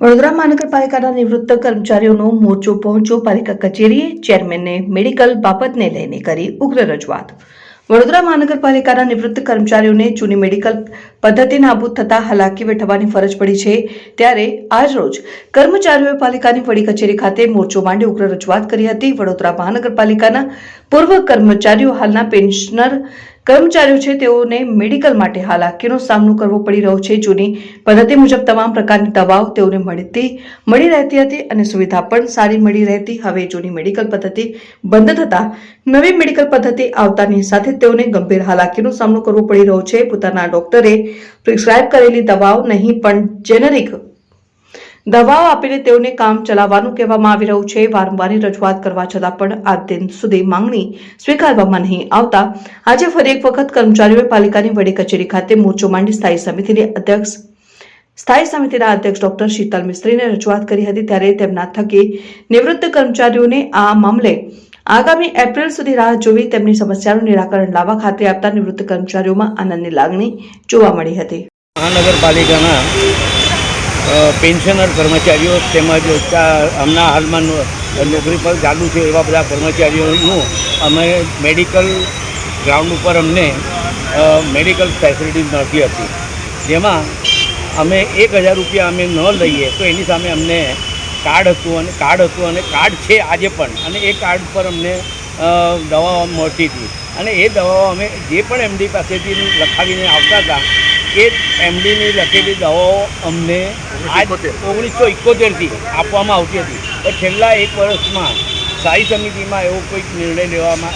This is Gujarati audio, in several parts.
વડોદરા મહાનગરપાલિકાના નિવૃત્ત કર્મચારીઓનો મોરચો પહોંચ્યો પાલિકા કચેરીએ. ચેરમેનને મેડિકલ બાબતને લઈને કરી ઉગ્ર રજૂઆત. વડોદરા મહાનગરપાલિકાના નિવૃત્ત કર્મચારીઓને જૂની મેડિકલ પદ્ધતિ નાબૂદ થતા હાલાકી વેઠવાની ફરજ પડી છે. ત્યારે આજરોજ કર્મચારીઓએ પાલિકાની વડી કચેરી ખાતે મોરચો માંડી ઉગ્ર રજૂઆત કરી હતી. વડોદરા મહાનગરપાલિકાના પૂર્વ કર્મચારીઓ હાલના પેન્શનર કર્મચારીઓ છે તેઓને મેડિકલ માટે હાલાકીનો સામનો કરવો પડી રહ્યો છે. જૂની પદ્ધતિ મુજબ તમામ પ્રકારની દવાઓ તેઓને મળતી, મળી રહેતી હતી અને સુવિધા પણ સારી મળી રહેતી. હવે જૂની મેડિકલ પદ્ધતિ બંધ થતા નવી મેડિકલ પદ્ધતિ આવતાની સાથે તેઓને ગંભીર હાલાકીનો સામનો કરવો પડી રહ્યો છે. પોતાના ડોક્ટરે પ્રિસ્ક્રાઇબ કરેલી દવાઓ નહીં, પણ જેનરિક દવાઓ આપીને તેઓને કામ ચલાવવાનું કહેવામાં આવી રહ્યું છે. વારંવારની રજૂઆત કરવા છતાં પણ આ દિન સુધી માંગણી સ્વીકારવામાં નહીં આવતા. આજે ફરી એક વખત કર્મચારીઓએ પાલિકાની વડી કચેરી ખાતે મોરચો માંડી સ્થાયી સમિતિની અધ્યક્ષ સ્થાયી સમિતિના અધ્યક્ષ ડોક્ટર શીતલ મિસ્ત્રીને રજૂઆત કરી હતી ત્યારે તેમના થકી નિવૃત્ત કર્મચારીઓને આ મામલે આગામી એપ્રિલ સુધી રાહ જોવી, તેમની સમસ્યાનું નિરાકરણ લાવવા ખાતરી આપતા નિવૃત્ત કર્મચારીઓમાં આનંદની લાગણી જોવા મળી હતી. મહાનગરપાલિકાના પેન્શનર કર્મચારીઓ તેમજ હમણાં હાલમાં નોકરી પર ચાલુ છે એવા બધા કર્મચારીઓનું અમે મેડિકલ ગ્રાઉન્ડ ઉપર અમને મેડિકલ ફેસિલિટી નથી હતી. જેમાં અમે એક હજાર રૂપિયા અમે ન લઈએ તો એની સામે અમને કાર્ડ હતું અને કાર્ડ હતું અને કાર્ડ છે આજે પણ અને એ કાર્ડ પર અમને દવાઓ મળતી હતી. અને એ દવાઓ અમે જે પણ એમડી પાસેથી લખાવીને આવતા હતા, એ એમડીની લખેલી દવાઓ અમને ઓગણીસો ઇકોતેરથી આપવામાં આવતી હતી. પણ છેલ્લા એક વર્ષમાં સ્થાયી સમિતિમાં એવો કોઈક નિર્ણય લેવામાં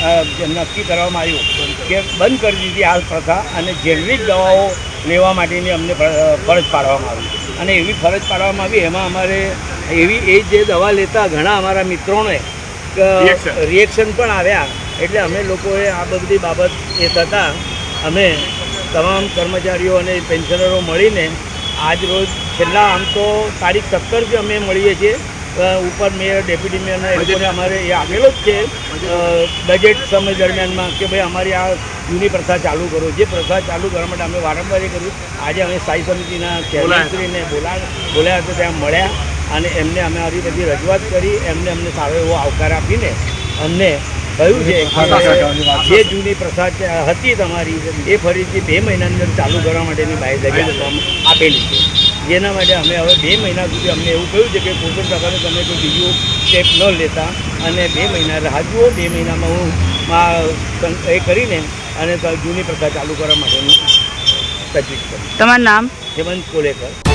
નક્કી કરવામાં આવ્યો કે બંધ કરી દીધી આ પ્રથા અને જેનરિક દવાઓ લેવા માટેની અમને ફરજ પાડવામાં આવી. અને એવી ફરજ પાડવામાં આવી એમાં અમારે એવી એ જે દવા લેતા ઘણા અમારા મિત્રોને રિએક્શન પણ આવ્યા. એટલે અમે લોકોએ આ બધી બાબત એ થતાં અમે તમામ કર્મચારીઓ અને પેન્શનરો મળીને આજ રોજ છેલ્લા આમ તો તારીખ સત્તરથી અમે મળીએ છીએ. ઉપર મેયર ડેપ્યુટી મેયરના લોકોને અમારે એ આપેલો જ છે. બજેટ. સમય દરમિયાનમાં કે ભાઈ અમારી આ જૂની પ્રથા ચાલુ કરો. જે પ્રથા ચાલુ કરવા માટે અમે વારંવાર એ કર્યું. આજે અમે સ્થાયી સમિતિના ચેરમેનશ્રીને બોલા બોલ્યા હતા ત્યાં મળ્યા અને એમને અમે આવી બધી રજૂઆત કરી. એમને અમને સારો એવો આવકાર આપીને અમને કહ્યું છે. જે જૂની પ્રથા હતી તમારી. એ ફરીથી બે મહિનાની અંદર ચાલુ કરવા માટેની બાહેધરી આપેલી છે. જેના માટે અમે હવે બે મહિના સુધી અમને એવું કહ્યું છે કે કોઈ પણ પ્રકારનું તમે કોઈ બીજું સ્ટેપ ન લેતા અને બે મહિના રાહ જુઓ બે મહિનામાં હું આ એ કરીને અને જૂની પ્રથા ચાલુ કરવા માટેનું તજવીજ કરું. તમારું નામ? હેમંત કોલેકર.